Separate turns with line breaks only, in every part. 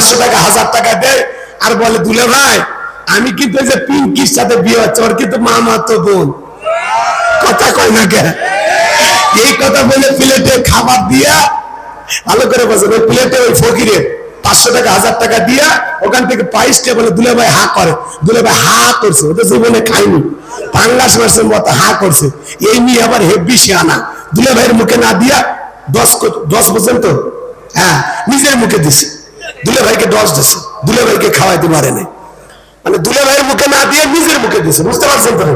পাঁচশো টাকা, হাজার টাকা দেয় আর বলে, দুলে ভাই, আমি কিন্তু যে পিঙ্কির সাথে বিয়ে হচ্ছে, ওর কিন্তু মামা তো বোন। কথা কয় না কে? এই কথা বলে প্লেটে খাবার দিয়া, ভালো করে বলছেন ওই প্লেটে ওই ফকিরে পাঁচশো টাকা, হাজার টাকা দিয়া, ওখান থেকে পাইসটা বলে, দুলে ভাই হা করে। দুলে ভাই হা করছে ওটা জীবনে খাইনি পাঙ্গাস মাসের মতো হা করছে। এই নিয়ে আবার হেব্বি আনা দুলে ভাইয়ের মুখে না দিয়া, দশ দশ পর্যন্ত হ্যাঁ নিজের মুখে দিছে। দুলে ভাইকে দশ দিছে, দুলে ভাইকে খাওয়াইতে পারে নাই। মানে দুলে ভাইয়ের মুখে না দিয়ে নিজের মুখে দিছে, বুঝতে পারছেন তো?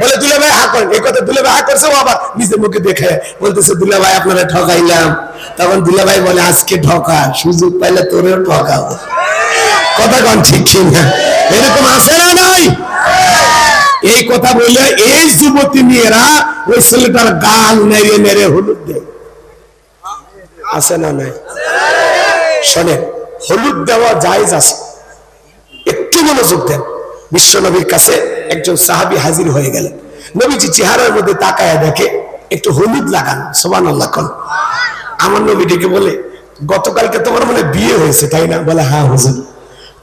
বলে দুলে ভাই হা করেন। এই কথা দুলে ভাই হা করছে, ও আবার নিজের মুখে দেখে বলতেছে, দুলে ভাই, আপনারা ঠকাইলাম। তখন দুলে ভাই বলে, আজকে ঠকা, সুযোগ পাইলে তোরেও ঠকাবো কথা কন ঠিক ঠিক না এরকম আছে না নাই? এই কথা বললে এই যুবতী মেয়েরা ওই ছেলেটার গাল নেড়ে নেড়ে হলুদ দেয়। আছে না নাই? শোনেন হলুদ দেওয়া জায়েজ আছে। একটু মনোযোগ দেন। বিশ্ব নবীর কাছে একজন সাহাবি হাজির হয়ে গেলেন। নবীজি চেহারার মধ্যে তাকায়া দেখে একটু হলুদ লাগান সোবান আল্লাহ কন। আমার নবী ডেকে বলে, গতকালকে তোমার মানে বিয়ে হয়েছে, তাই না? বলে হ্যাঁ হুজুর।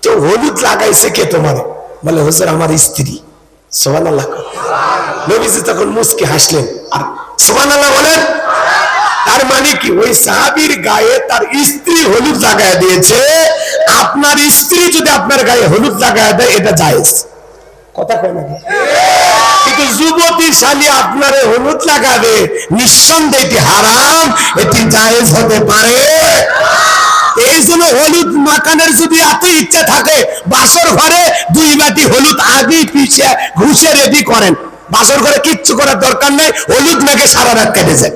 তো হলুদ লাগাইছে কে তোমার? বলে, হুজুর, আমার স্ত্রী। সোবান আল্লাহ নবীজি তখন মুসকে হাসলেন। আর সোবান আল্লাহ বলেন কি ওই সাহাবীর গায়ে তার স্ত্রী হলুদ লাগায় দিয়েছে? আপনার স্ত্রী যদি আপনার গায়ে হলুদ লাগায় দেয়, এটা জায়েজ। কথা কয় না কিন্তু যুবতী শালী আপনারে হলুদ লাগাবে, নিঃসন্দেহে এটি হারাম, এটি জায়েজ হতে পারে। এই জন্য হলুদ মাখানের যদি এত ইচ্ছা থাকে, বাসর ঘরে দুই বাটি হলুদ আগে পিছিয়ে ঘুষে রেডি করেন। বাসর ঘরে কিচ্ছু করার দরকার নেই, হলুদ মেখে সারা রাত কেটেছে।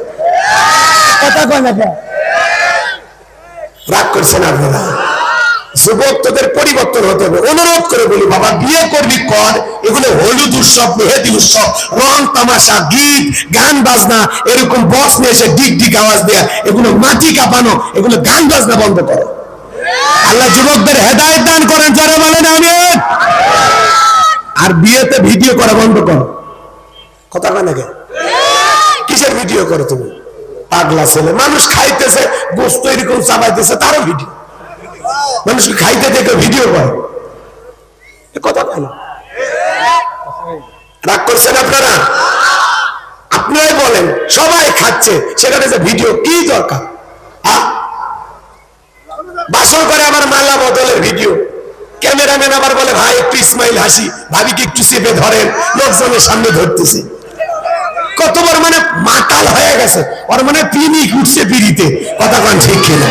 রাগ করছেন আপনারা? যুবক তোদের পরিবর্তন হতে হবে। অনুরোধ করে বলি, বাবা, বিয়ে করবি কর। এগুলো হলুদ উৎসব, মেহেদি উৎসব, রং, তামাশা, গীত, গান, বাজনা, এরকম বক্স নিয়ে এসে ডিক ডিক আওয়াজ দেয়া, এগুলো মাটি কাঁপানো, এগুলো গান বাজনা বন্ধ করো। আল্লাহ যুবকদের হেদায়ত দান করেন যারা বলেন, আমিন। আর বিয়েতে ভিডিও করা বন্ধ করো। কথা কয়? কিসের ভিডিও করো তুমি? পাগলা ছেলে। মানুষ খাইতেছে, গোস্ত এরকম চাবাইতেছে, তারও ভিডিও মানুষ খাইতে দেখে ভিডিও করে কথা কেন রাগ করছেন আপনারা? আপনারাই বলেন, সবাই খাচ্ছে, সেখানে যে ভিডিও কি দরকার? বাসর করে আমার মালা বদলের ভিডিও ক্যামেরাম্যান আবার বলে, ভাই, একটু ইসমাইল হাসি। ভাবিকে একটু চেপে ধরেন, লোকজনের সামনে ধরতেছে। কতবার মানে মাতাল হয়ে গেছে। ওর মানে পিনিক উঠছে পিড়িতে। কথা কন ঠিক কিনা?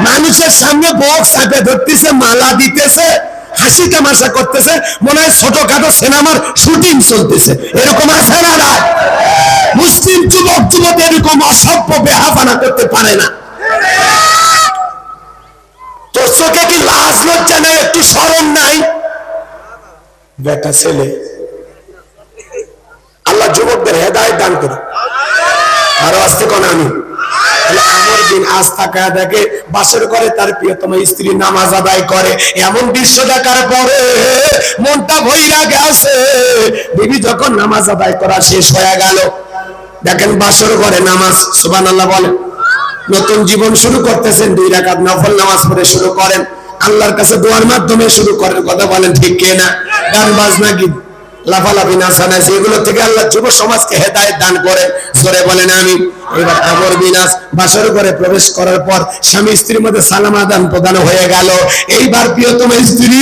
মানুষের সামনে বক্স চাপে ধরতেছে, মালা দিতেছে, হাসি তামাশা করতেছে, মনে হয় ছোটখাটো সিনেমার শুটিং চলতেছে। এরকম আছে না না মুসলিম যুবক যুবক এরকম অসভ্য বেহাফানা করতে পারে না। তোর চোখে কি লাজ লজ্জা নেই? একটু স্মরণ নাই? বেটা ছেলে। আল্লাহ যুবকদের হেদায়ত দান করে। আরও আসতে কোন আমি। স্ত্রী নামাজ করে। এমন বিবি নামাজ করা শেষ হয়ে গেল, দেখেন বাসর করে নামাজ সুবান আল্লাহ বলেন, নতুন জীবন শুরু করতেছেন, দুই রাকাত নফল নামাজ পড়ে শুরু করেন। আল্লাহর কাছে দোয়ার মাধ্যমে শুরু করেন কথা বলেন, ঠিক কে না? গান, বাজনা কি লাফালাফি নাচানাচি এগুলো থেকে আল্লাহ যুব সমাজকে হেদায়ত দান করেন বলেন আমি আমর বিনাশ, বাসর করে প্রবেশ করার পর স্বামী স্ত্রীর মধ্যে সালাম আদান প্রদান হয়ে গেল। এইবার প্রিয়তম স্ত্রী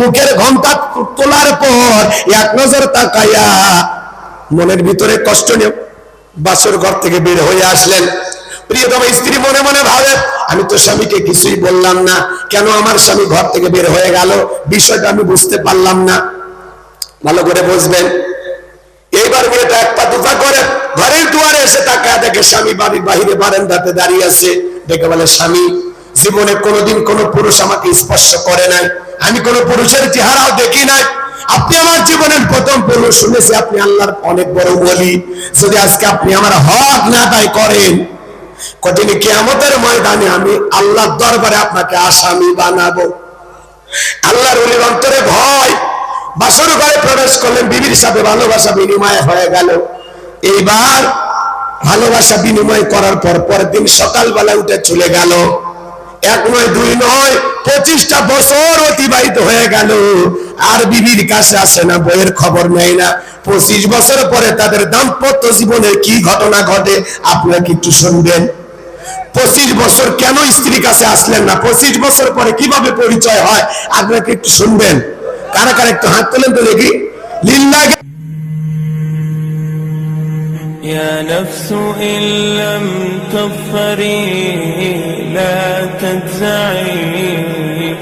মুখের ঘণ্টা তোলার পর এক নজর তাকাইয়া মনের ভিতরে কষ্ট নিয়ে বাসর ঘর থেকে বের হয়ে আসলেন। প্রিয়তম স্ত্রী মনে মনে ভাবে, আমি তো স্বামীকে কিছুই বললাম না। কেন আমার স্বামী ঘর থেকে বের হয়ে গেল? বিষয়টা আমি বুঝতে পারলাম না। ভালো করে বুঝবেন। এইবার মেয়েটা এক পা দুপা করে, ঘরের দুয়ারে এসে তাকা দেখে স্বামী বাড়ির বাহিরে বারান্দাতে দাঁড়িয়ে আছে। দেখে বলে, স্বামী, জীবনে কোনোদিন কোনো পুরুষ আমাকে স্পর্শ করে নাই। আমি কোনো পুরুষের চেহারাও দেখি নাই। আপনি আমার জীবনের প্রথম পুরুষ শুনেছি, আপনি আল্লাহর অনেক বড় বলি যদি আজকে আপনি আমার হক না তাই করেন কঠিন কেয়ামতের ময়দানে আমি আল্লাহর দরবারে আপনাকে আসামি বানাবো। আল্লাহর অলির অন্তরে ভয়, বাসর প্রবেশ করলেন বিবির সাথে ভালোবাসা বিনিময় হয়ে গেল। এইবার ভালোবাসা বিনিময় করার পর পরের দিন সকালবেলা উঠে চলে গেল। এক নয়, দুই নয়, পঁচিশটা বছর অতিবাহিত হয়ে গেল। আর বিবির কাছে আসে না, বইয়ের খবর নেয় না। পঁচিশ বছর পরে তাদের দাম্পত্য জীবনে কি ঘটনা ঘটে, আপনারা কি একটু শুনবেন? পঁচিশ বছর কেন স্ত্রীর কাছে আসলেন না? পঁচিশ বছর পরে কীভাবে পরিচয় হয়? আপনারা কি একটু শুনবেন? কারা কারা একটু হাত তোলেন তো দেখি লিল্লাকে
يا نفس إن لم تغفري لا تنزعي